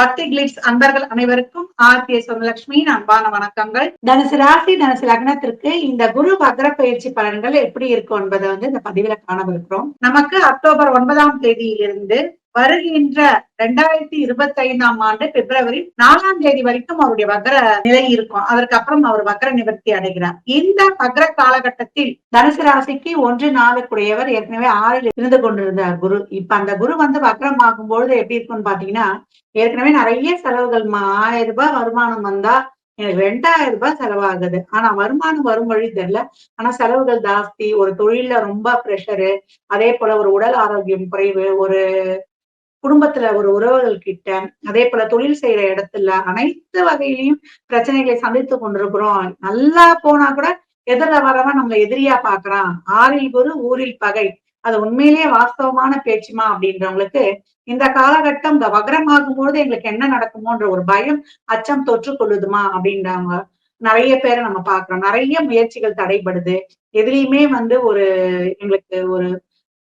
பக்தி கிளிட்ஸ் அன்பர்கள் அனைவருக்கும் ஆர்த்திய சுவலட்சுமியின் அன்பான வணக்கங்கள். தனுசு ராசி தனுசு லக்னத்திற்கு இந்த குரு வக்ர பயிற்சி பலன்கள் எப்படி இருக்கும் என்பதை வந்து இந்த பதிவுல காணவிருக்கிறோம் நமக்கு அக்டோபர் ஒன்பதாம் தேதியிலிருந்து வருகின்ற ரெண்டாயிரத்தி இருபத்தி ஐந்தாம் ஆண்டு பிப்ரவரி நாலாம் தேதி வரைக்கும் அவருடைய வக்ர நிலை இருக்கும். அதற்கு அப்புறம் அவர் வக்ர நிவர்த்தி அடைகிறார். இந்த வக்ர காலகட்டத்தில் தனுசு ராசிக்கு ஒன்று நாளுக்குடையவர் ஏற்கனவே ஆறில் இருந்து கொண்டிருந்தார் குரு. இப்ப அந்த குரு வந்து வக்ரம் ஆகும் பொழுது எப்படி இருக்கும்னு பாத்தீங்கன்னா ஏற்கனவே நிறைய செலவுகள் ஆயிரம் ரூபாய் வருமானம் வந்தா எனக்கு ரெண்டாயிரம் ரூபாய் செலவாகுது. ஆனா வருமானம் வரும் வழி தெரியல. ஆனா செலவுகள் ஜாஸ்தி ஒரு தொழில ரொம்ப ப்ரெஷரு அதே போல ஒரு உடல் ஆரோக்கியம் குறைவு ஒரு குடும்பத்துல ஒரு உறவுகள் கிட்ட அதே போல தொழில் செய்யற இடத்துல அனைத்து வகையிலையும் பிரச்சனைகளை சந்தித்து கொண்டிருக்கிறோம். நல்லா போனா கூட எதிர வரவன் நம்மள எதிரியா பாக்குறான். ஆறில் குரு ஊரில் பகை. அது உண்மையிலேயே வாஸ்தவமான பேச்சுமா அப்படின்றவங்களுக்கு இந்த காலகட்டம் இந்த வக்ரமாகும் பொழுது எங்களுக்கு என்ன நடக்குமோன்ற ஒரு பயம் அச்சம் தொற்று கொள்ளுதுமா அப்படின்றாங்க நிறைய பேரை நம்ம பாக்குறோம். நிறைய முயற்சிகள் தடைபடுது. எதுலையுமே வந்து ஒரு எங்களுக்கு ஒரு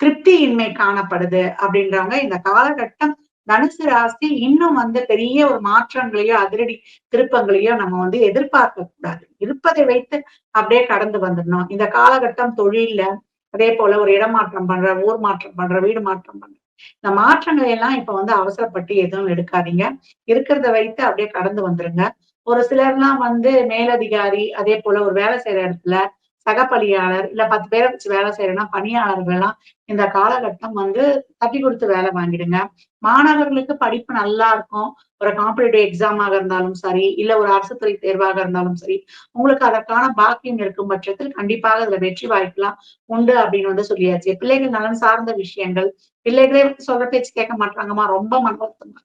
திருப்தியின்மை காணப்படுது அப்படின்றாங்க இந்த காலகட்டம் தனுசு ராசி இன்னும் வந்து பெரிய ஒரு மாற்றங்களையோ அதிரடி திருப்பங்களையோ நம்ம வந்து எதிர்பார்க்க கூடாது. இருப்பதை வைத்து அப்படியே கடந்து வந்துடணும். இந்த காலகட்டம் தொழில்ல அதே போல ஒரு இடமாற்றம் பண்ற ஊர் மாற்றம் பண்ற வீடு மாற்றம் பண்ற இந்த மாற்றங்களை எல்லாம் இப்ப வந்து அவசரப்பட்டு எதுவும் எடுக்காதீங்க. இருக்கிறத வைத்து அப்படியே கடந்து வந்துருங்க. ஒரு சிலர்லாம் வந்து மேலதிகாரி அதே போல ஒரு வேலை செய்யற இடத்துல சக பணியாளர் இல்ல பத்து பேரை வச்சு வேலை செய்யறேன்னா பணியாளர்கள் எல்லாம் இந்த காலகட்டம் வந்து தட்டி கொடுத்து வேலை வாங்கிடுங்க. மாணவர்களுக்கு படிப்பு நல்லா இருக்கும். ஒரு காம்படிட்டிவ் எக்ஸாமாக இருந்தாலும் சரி இல்ல ஒரு அரசு துறை தேர்வாக இருந்தாலும் சரி உங்களுக்கு அதற்கான பாக்கியம் இருக்கும் பட்சத்தில் கண்டிப்பாக அதுல வெற்றி வாய்ப்புலாம் உண்டு அப்படின்னு வந்து சொல்லியாச்சு. பிள்ளைகள் நலன் சார்ந்த விஷயங்கள் பிள்ளைகளே சொல்ற பேச்சு கேட்க மாட்டாங்கம்மா ரொம்ப மன வருத்தமா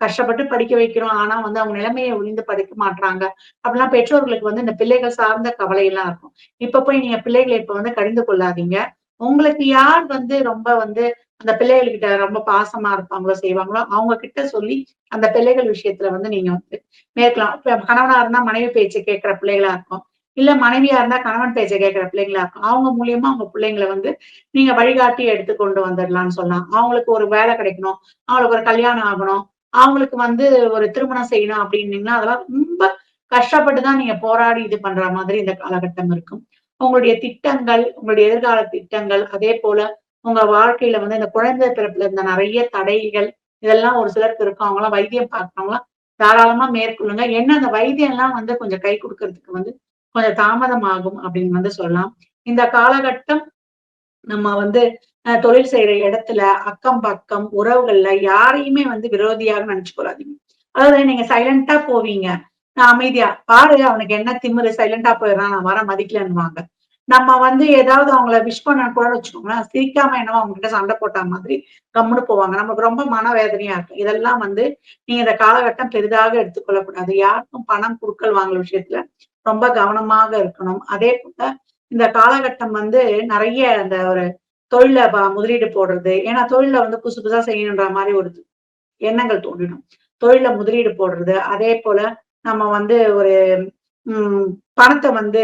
கஷ்டப்பட்டு படிக்க வைக்கிறோம். ஆனா வந்து அவங்க நிலைமையை ஒளிந்து படிக்க மாட்டாங்க அப்படிலாம் பெற்றோர்களுக்கு வந்து இந்த பிள்ளைகள் சார்ந்த கவலை எல்லாம் இருக்கும். இப்ப போய் நீங்க பிள்ளைகளை இப்ப வந்து கடிந்து கொள்ளாதீங்க. உங்களுக்கு யார் வந்து ரொம்ப வந்து அந்த பிள்ளைகள்கிட்ட ரொம்ப பாசமா இருப்பாங்களோ செய்வாங்களோ அவங்க கிட்ட சொல்லி அந்த பிள்ளைகள் விஷயத்துல வந்து நீங்க வந்து மேற்கலாம் கணவனா இருந்தா மனைவி பேச்சை கேட்கிற பிள்ளைகளா இருக்கும். இல்ல மனைவியா இருந்தா கணவன் பேச்சை கேட்கிற பிள்ளைங்களா இருக்கும். அவங்க மூலியமா அவங்க பிள்ளைங்களை வந்து நீங்க வழிகாட்டி எடுத்து கொண்டு வந்துடலாம்னு சொல்லலாம். அவங்களுக்கு ஒரு வேலை கிடைக்கணும். அவங்களுக்கு ஒரு கல்யாணம் ஆகணும். அவங்களுக்கு வந்து ஒரு திருமணம் செய்யணும் அப்படின்னீங்கன்னா அதெல்லாம் ரொம்ப கஷ்டப்பட்டு தான் நீங்க போராடி இது பண்ற மாதிரி இந்த காலகட்டம் இருக்கும். உங்களுடைய திட்டங்கள் உங்களுடைய எதிர்கால திட்டங்கள் அதே போல உங்க வாழ்க்கையில வந்து இந்த குழந்தை பிறப்புல இருந்த நிறைய தடைகள் இதெல்லாம் ஒரு சிலருக்கு இருக்கும். அவங்களாம் வைத்தியம் பார்க்கறவங்களாம் தாராளமா மேற்கொள்ளுங்க. என்ன அந்த வைத்தியம் எல்லாம் வந்து கொஞ்சம் கை கொடுக்கறதுக்கு வந்து கொஞ்சம் தாமதம் ஆகும் அப்படின்னு வந்து சொல்லலாம். இந்த காலகட்டம் நம்ம வந்து தொழில் செய்யற இடத்துல அக்கம் பக்கம் உறவுகள்ல யாரையுமே வந்து விரோதியாக நினைச்சு கொள்ளாதீங்க அதாவது நீங்க சைலண்டா போவீங்க. நான் அமைதியா பாரு அவனுக்கு என்ன திமிரு சைலண்டா போயிடுறான் நான் வர மதிக்கலன்னுவாங்க. நம்ம வந்து ஏதாவது அவங்கள விஷ் பண்ண கூட வச்சுக்கோங்களேன் சிரிக்காம என்னவோ அவங்க கிட்ட சண்டை போட்ட மாதிரி கம்முன்னு போவாங்க. நமக்கு ரொம்ப மனவேதனையா இருக்கும். இதெல்லாம் வந்து நீங்க இந்த காலகட்டம் பெரிதாக எடுத்துக்கொள்ளக்கூடாது. யாருக்கும் பணம் குடுக்கல் வாங்குற விஷயத்துல ரொம்ப கவனமாக இருக்கணும். அதே போல இந்த காலகட்டம் வந்து நிறைய அந்த ஒரு தொழில முதலீடு போடுறது. ஏன்னா தொழில வந்து புதுசு புதுசா செய்யணுன்ற மாதிரி ஒரு எண்ணங்கள் தோன்றிடும் தொழில முதலீடு போடுறது. அதே போல நம்ம வந்து ஒரு உம் பணத்தை வந்து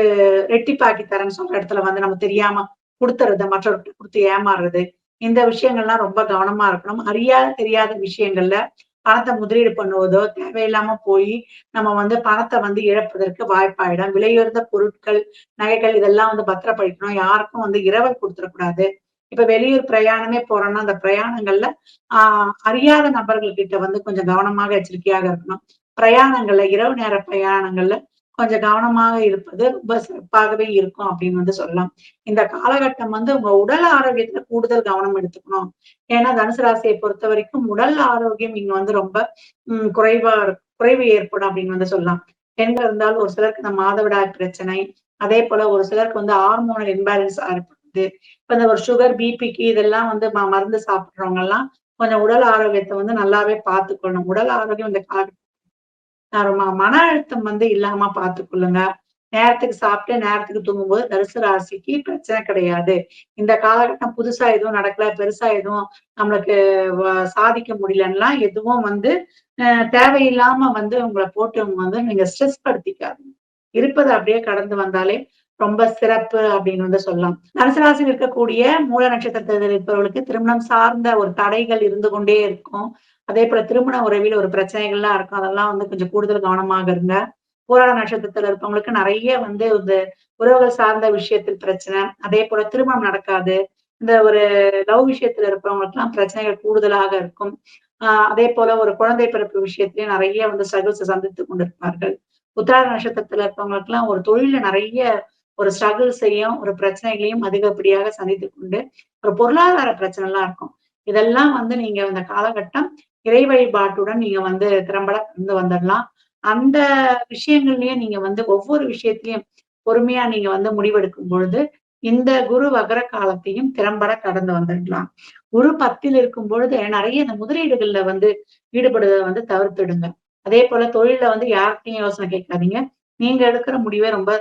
ரெட்டிப்பாக்கி தரேன்னு சொல்ற இடத்துல வந்து நம்ம தெரியாம கொடுத்துறது மற்றவர்கிட்ட கொடுத்து ஏமாறுறது. இந்த விஷயங்கள்லாம் ரொம்ப கவனமா இருக்கணும். அறியாத தெரியாத விஷயங்கள்ல பணத்தை முதலீடு பண்ணுவதோ தேவையில்லாம போய் நம்ம வந்து பணத்தை வந்து இழப்பதற்கு வாய்ப்பாயிடும். விலையுயர்ந்த பொருட்கள் நகைகள் இதெல்லாம் வந்து பத்திரப்படுத்தணும் யாருக்கும் வந்து இரவல் கொடுத்துடக்கூடாது. இப்ப வெளியூர் பிரயாணமே போறோம்னா அந்த பிரயாணங்கள்ல ஆஹ் அறியாத நபர்கள் கிட்ட வந்து கொஞ்சம் கவனமாக எச்சரிக்கையாக இருக்கணும். பிரயாணங்கள்ல இரவு நேர பிரயாணங்கள்ல கொஞ்சம் கவனமாக இருப்பது ரொம்ப சிறப்பாகவே இருக்கும் அப்படின்னு வந்து சொல்லலாம். இந்த காலகட்டம் வந்து உங்க உடல் ஆரோக்கியத்துல கூடுதல் கவனம் எடுத்துக்கணும். ஏன்னா தனுசு ராசியை பொறுத்த வரைக்கும் உடல் ஆரோக்கியம் இங்க வந்து ரொம்ப உம் குறைவா குறைவு ஏற்படும் அப்படின்னு வந்து சொல்லலாம். பெண்கள் இருந்தாலும் ஒரு சிலருக்கு இந்த மாதவிடாய் பிரச்சனை அதே போல ஒரு சிலருக்கு வந்து ஹார்மோனல் இன்பேலன்ஸ் ஏற்படுது. இப்ப இந்த ஒரு சுகர் பிபிக்கு இதெல்லாம் வந்து மருந்து சாப்பிடுறவங்க எல்லாம் கொஞ்சம் உடல் ஆரோக்கியத்தை வந்து நல்லாவே பார்த்துக்கணும். உடல் ஆரோக்கியம் இந்த காலகட்டம் மன அழுத்தம் வந்து இல்லாம பாத்துக்கொள்ளுங்க. நேரத்துக்கு சாப்பிட்டு நேரத்துக்கு தூங்கும்போது தனுசு ராசிக்கு பிரச்சனை கிடையாது. இந்த காலகட்டம் புதுசா எதுவும் நடக்கல பெருசா எதுவும் நம்மளுக்கு சாதிக்க முடியலன்னா எதுவும் வந்து தேவையில்லாம வந்து உங்களை போட்டு வந்து நீங்க ஸ்ட்ரெஸ் படுத்திக்காதீங்க. இருப்பதை அப்படியே கடந்து வந்தாலே ரொம்ப சிறப்பு அப்படின்னு வந்து சொல்லலாம். தனுசு ராசியில் இருக்கக்கூடிய மூல நட்சத்திரத்தில் இருப்பவர்களுக்கு திருமணம் சார்ந்த ஒரு தடைகள் இருந்து கொண்டே இருக்கும். அதே போல திருமண உறவில் ஒரு பிரச்சனைகள்லாம் இருக்கும். அதெல்லாம் வந்து கொஞ்சம் கூடுதல் கவனமாக இருங்க. போராட நட்சத்திரத்துல இருக்கவங்களுக்கு நிறைய வந்து இந்த உறவுகள் சார்ந்த விஷயத்தில் பிரச்சனை. அதே போல திருமணம் நடக்காது. இந்த ஒரு லவ் விஷயத்துல இருப்பவங்களுக்கு எல்லாம் பிரச்சனைகள் கூடுதலாக இருக்கும். ஆஹ் அதே போல ஒரு குழந்தை பிறப்பு விஷயத்திலயும் நிறைய வந்து ஸ்ட்ரகிள்ஸ் சந்தித்து கொண்டிருப்பார்கள். உத்திராட நட்சத்திரத்துல இருப்பவங்களுக்கு எல்லாம் ஒரு தொழில நிறைய ஒரு ஸ்ட்ரகிள்ஸையும் ஒரு பிரச்சனைகளையும் அதிகப்படியாக சந்தித்து கொண்டு ஒரு பொருளாதார பிரச்சனை எல்லாம் இருக்கும். இதெல்லாம் வந்து நீங்க அந்த காலகட்டம் இறை வழிபாட்டுடன் நீங்க வந்து திறம்பட கடந்து வந்துடலாம் அந்த விஷயங்கள்லயும் நீங்க வந்து ஒவ்வொரு விஷயத்திலையும் பொறுமையா நீங்க வந்து முடிவெடுக்கும் பொழுது இந்த குரு வகர காலத்தையும் திறம்பட கடந்து வந்துடலாம் குரு பத்தில் இருக்கும் பொழுது நிறைய இந்த முதலீடுகள்ல வந்து ஈடுபடுவதை வந்து தவிர்த்துடுங்க. அதே போல தொழில வந்து யார்கிட்டையும் யோசனை கேட்காதீங்க. நீங்க எடுக்கிற முடிவே ரொம்ப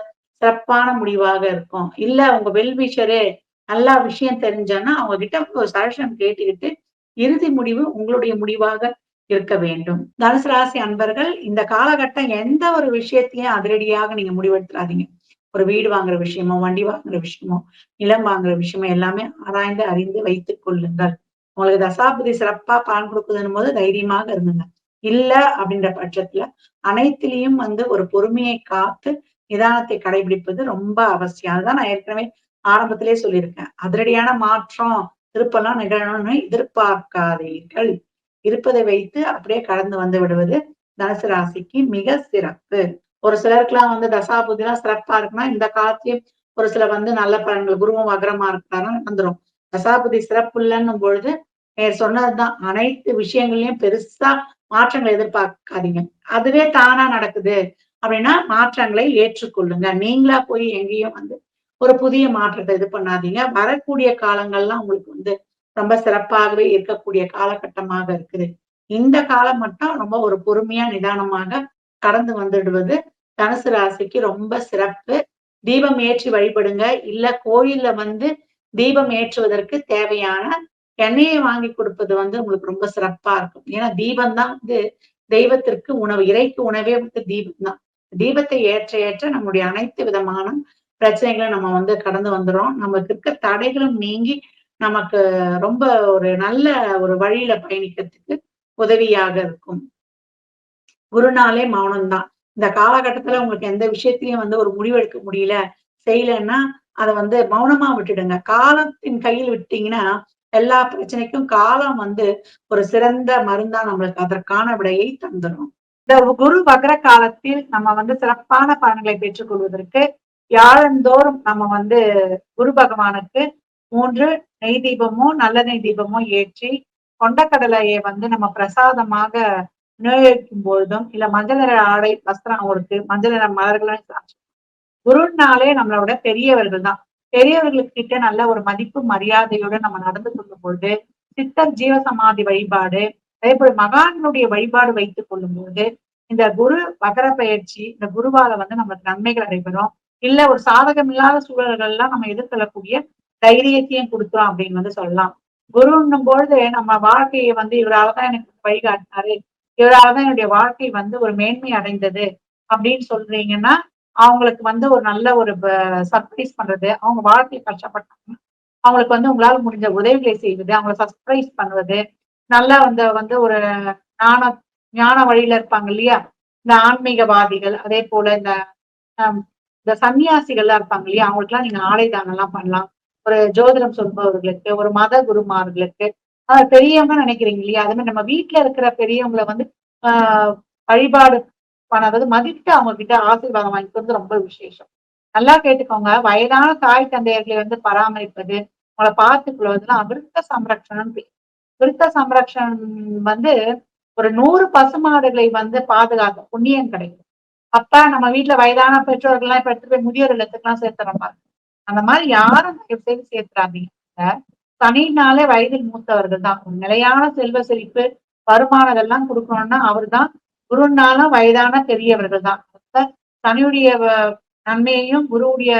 சிறப்பான முடிவாக இருக்கும். இல்ல உங்க வெல்விஷரே நல்லா விஷயம் தெரிஞ்சானா அவங்க கிட்ட ஒரு சஜஷன் கேட்டுக்கிட்டு இறுதி முடிவு உங்களுடைய முடிவாக இருக்க வேண்டும். தனுசு ராசி அன்பர்கள் இந்த காலகட்டம் எந்த ஒரு விஷயத்தையும் அதிரடியாக நீங்க முடிவெடுத்துறாதீங்க. ஒரு வீடு வாங்குற விஷயமோ வண்டி வாங்குற விஷயமோ நிலம் வாங்குற விஷயமோ எல்லாமே ஆராய்ந்து அறிந்து வைத்துக் கொள்ளுங்கள். உங்களுக்கு தசாபதி சிறப்பா பலன் கொடுக்குதுன்னு போது தைரியமாக இருந்துங்க. இல்ல அப்படின்ற பட்சத்துல அனைத்திலையும் வந்து ஒரு பொறுமையை காத்து நிதானத்தை கடைபிடிப்பது ரொம்ப அவசியம். அதுதான் நான் ஏற்கனவே ஆரம்பத்திலே சொல்லியிருக்கேன். அதிரடியான மாற்றம் திருப்பெல்லாம் நிகழணும்னு எதிர்பார்க்காதீர்கள். இருப்பதை வைத்து அப்படியே கடந்து வந்து விடுவது தனுசு ராசிக்கு மிக சிறப்பு. ஒரு சிலருக்குலாம் வந்து தசாபுதிலாம் சிறப்பா இருக்குன்னா இந்த காலத்தையும் ஒரு சில வந்து நல்ல பலன்கள் குருவும் வகரமா இருக்கிறாருன்னு வந்துடும் தசாபுதி சிறப்பு இல்லைன்னும் பொழுது சொன்னதுதான் அனைத்து விஷயங்களையும் பெருசா மாற்றங்களை எதிர்பார்க்காதீங்க. அதுவே தானா நடக்குது. அப்படின்னா மாற்றங்களை ஏற்றுக்கொள்ளுங்க. நீங்களா போய் எங்கேயும் வந்து ஒரு புதிய மாற்றத்தை இது பண்ணாதீங்க. வரக்கூடிய காலங்கள்லாம் உங்களுக்கு வந்து ரொம்ப சிறப்பாகவே இருக்கக்கூடிய காலகட்டமாக இருக்குது. இந்த காலம் மட்டும் ரொம்ப ஒரு பொறுமையா நிதானமாக கடந்து வந்துடுவது தனுசு ராசிக்கு ரொம்ப சிறப்பு. தீபம் ஏற்றி வழிபடுங்க. இல்ல கோயில்ல வந்து தீபம் ஏற்றுவதற்கு தேவையான எண்ணெயை வாங்கி கொடுப்பது வந்து உங்களுக்கு ரொம்ப சிறப்பா இருக்கும். ஏன்னா தீபம் தான் வந்து தெய்வத்திற்கு உணவு இறைக்கு உணவே வந்து தீபம் தான் தீபத்தை ஏற்ற ஏற்ற நம்முடைய அனைத்து விதமான பிரச்சனைகளை நம்ம வந்து கடந்து வந்துடும் நமக்கு இருக்க தடைகளும் நீங்கி நமக்கு ரொம்ப ஒரு நல்ல ஒரு வழியில பயணிக்கிறதுக்கு உதவியாக இருக்கும். குருநாளே மௌனம் தான். இந்த காலகட்டத்துல உங்களுக்கு எந்த விஷயத்திலையும் வந்து ஒரு முடிவெடுக்க முடியல செய்யலன்னா அதை வந்து மௌனமா விட்டுடுங்க. காலத்தின் கையில் விட்டீங்கன்னா எல்லா பிரச்சனைக்கும் காலம் வந்து ஒரு சிறந்த மருந்தா நம்மளுக்கு அதற்கான விடையை தந்துடும் இந்த குரு வக்ர காலத்தில் நம்ம வந்து சிறப்பான பலன்களை பெற்றுக் வியாழந்தோறும் நம்ம வந்து குரு பகவானுக்கு மூன்று நெய் தீபமோ நல்ல நெய் தீபமோ ஏற்றி கொண்டக்கடலையை வந்து நம்ம பிரசாதமாக விநியோகிக்கும் பொழுதும் இல்ல மஞ்சள் நிற ஆடை வஸ்திரம் கொடுத்து மஞ்சள் நிற மலர்களும் குருனாலே நம்மளோட பெரியவர்கள் தான். பெரியவர்களுக்கு கிட்ட நல்ல ஒரு மதிப்பு மரியாதையோட நம்ம நடந்து கொள்ளும் பொழுது சித்தர் ஜீவசமாதி வழிபாடு அதே போல மகான்களுடைய வழிபாடு வைத்துக் கொள்ளும் பொழுது இந்த குரு வகர பயிற்சி இந்த குருவால வந்து நம்மளுக்கு நன்மைகள் நடைபெறும் இல்ல ஒரு சாதகம் இல்லாத சூழல்கள் எல்லாம் நம்ம எதிர்கொள்ளக்கூடிய தைரியத்தையும் கொடுக்குறோம் அப்படின்னு வந்து சொல்லலாம். குருன்னும் பொழுது நம்ம வாழ்க்கையை வந்து இவராலதான் எனக்கு வழிகாட்டினாரு. இவராலதான் என்னுடைய வாழ்க்கை வந்து ஒரு மேன்மை அடைந்தது அப்படின்னு சொல்றீங்கன்னா அவங்களுக்கு வந்து ஒரு நல்ல ஒரு சர்ப்ரைஸ் பண்றது அவங்க வாழ்க்கை கஷ்டப்பட்டாங்க. அவங்களுக்கு வந்து உங்களால முடிஞ்ச உதவிகளை செய்வது அவங்களை சர்ப்ரைஸ் பண்ணுவது நல்லா வந்து வந்து ஒரு ஞான ஞான வழியில இருப்பாங்க இல்லையா? இந்த ஆன்மீகவாதிகள் அதே போல இந்த இந்த சன்னியாசிகள்லாம் இருப்பாங்க இல்லையா? அவங்களுக்குலாம் நீங்க ஆடை எல்லாம் பண்ணலாம். ஒரு ஜோதிடம் சொல்பவர்களுக்கு ஒரு மத குருமார்களுக்கு. ஆஹ் பெரியவங்க நினைக்கிறீங்க இல்லையா? அது மாதிரி நம்ம வீட்டுல இருக்கிற பெரியவங்களை வந்து ஆஹ் வழிபாடு பண்ணாதது மதித்து அவங்க கிட்ட ஆசீர்வாதம் வாங்கிக்கிறது ரொம்ப விசேஷம். நல்லா கேட்டுக்கோங்க. வயதான தாய் தந்தையர்களை வந்து பராமரிப்பது உங்களை பார்த்துக்கொள்வதுலாம் விருத்த சம்ரக்ஷணம் விருத்த சம்ரக்ஷணம் வந்து ஒரு நூறு பசுமாடுகளை வந்து பாதுகாக்க புண்ணியம் கிடைக்கும். அப்ப நம்ம வீட்டுல வயதான பெற்றோர்கள்லாம் இப்ப எடுத்து போய் முதியோர் இல்லத்துக்குலாம் சேர்த்துறோம் அந்த மாதிரி யாரும் செய்து சேர்த்துறாதீங்க. தனினாலே வயதில் மூத்தவர்கள் தான். நிலையான செல்வ செழிப்பு வருமானம் எல்லாம் கொடுக்கணும்னா அவர் தான் குருனாலும் வயதான பெரியவர்கள் தான். தனியுடைய நன்மையையும் குருவுடைய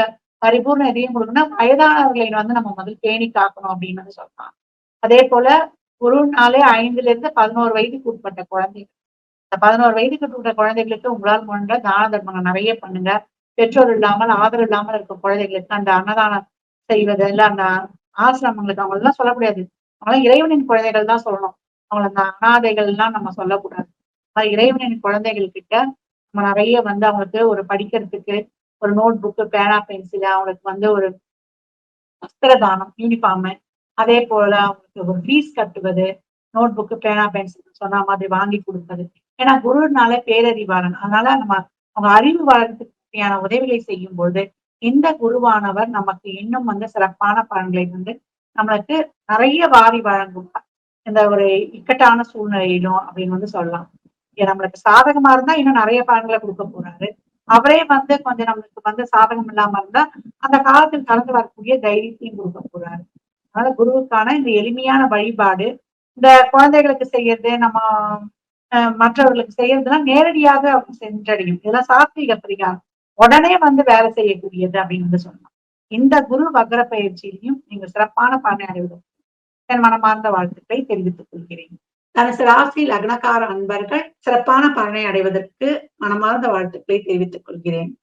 பரிபூர்ண எதையும் கொடுக்கணும்னா வயதானவர்களை வந்து நம்ம முதல் பேணி காக்கணும் அப்படின்னு வந்து சொல்லலாம் அதே போல குருனாலே ஐந்துல இருந்து பதினோரு வயதுக்கு உட்பட்ட குழந்தைகள். பதினோரு வயதுக்கு உட்பட்ட குழந்தைகளுக்கு உங்களால் முன்ன தான தர்மங்கள் நிறைய பண்ணுங்க. பெற்றோர் இல்லாமல் ஆதரவு இல்லாமல் இருக்க குழந்தைகளுக்கு அந்த அன்னதானம் செய்வது இல்ல அந்த ஆசிரமங்களுக்கு அவங்க எல்லாம் சொல்லக்கூடாது அவங்களாம் இறைவனின் குழந்தைகள் தான் சொல்லணும். அவங்கள அந்த அனாதைகள் எல்லாம் நம்ம சொல்லக்கூடாது. இறைவனின் குழந்தைகள் கிட்ட நம்ம நிறைய வந்து அவங்களுக்கு ஒரு படிக்கிறதுக்கு ஒரு நோட் புக்கு பேனா பென்சில் அவங்களுக்கு வந்து ஒரு வஸ்திரதானம் யூனிஃபார்மு அதே போல அவங்களுக்கு ஒரு ஃபீஸ் கட்டுவது நோட் புக்கு பேனா பென்சில் சொன்ன மாதிரி வாங்கி கொடுப்பது. ஏன்னா குருனாலே பேரறிவாளன். அதனால நம்ம அவங்க அறிவு வளர்றதுக்கு உதவிகளை செய்யும் பொழுது இந்த குருவானவர் நமக்கு இன்னும் வந்து சிறப்பான பலன்களை வந்து நம்மளுக்கு நிறைய வாரி வழங்கும். இந்த ஒரு இக்கட்டான சூழ்நிலையிலும் அப்படின்னு வந்து சொல்லலாம். நம்மளுக்கு சாதகமா இருந்தா இன்னும் நிறைய பலன்களை கொடுக்க போறாரு. அவரே வந்து கொஞ்சம் நம்மளுக்கு வந்து சாதகம் இல்லாம இருந்தா அந்த காலத்தில் கலந்து வரக்கூடிய தைரியத்தையும் கொடுக்க போறாரு. அதனால குருவுக்கான இந்த எளிமையான வழிபாடு இந்த குழந்தைகளுக்கு செய்யறது நம்ம மற்றவர்களுக்கு செய்யறதுலாம் நேரடியாக அவங்க சென்றடையும். இதெல்லாம் சாத்விக பரிகாரம். உடனே வந்து வேலை செய்யக்கூடியது அப்படின்னு வந்து சொல்லலாம். இந்த குரு வக்ர பயிற்சியிலையும் நீங்க சிறப்பான பலனை அடைவதற்கு என் மனமார்ந்த வாழ்த்துக்களை தெரிவித்துக் கொள்கிறேன். தனுசு ராசி லக்னக்கார அன்பர்கள் சிறப்பான பலனை அடைவதற்கு மனமார்ந்த வாழ்த்துக்களை தெரிவித்துக் கொள்கிறேன்.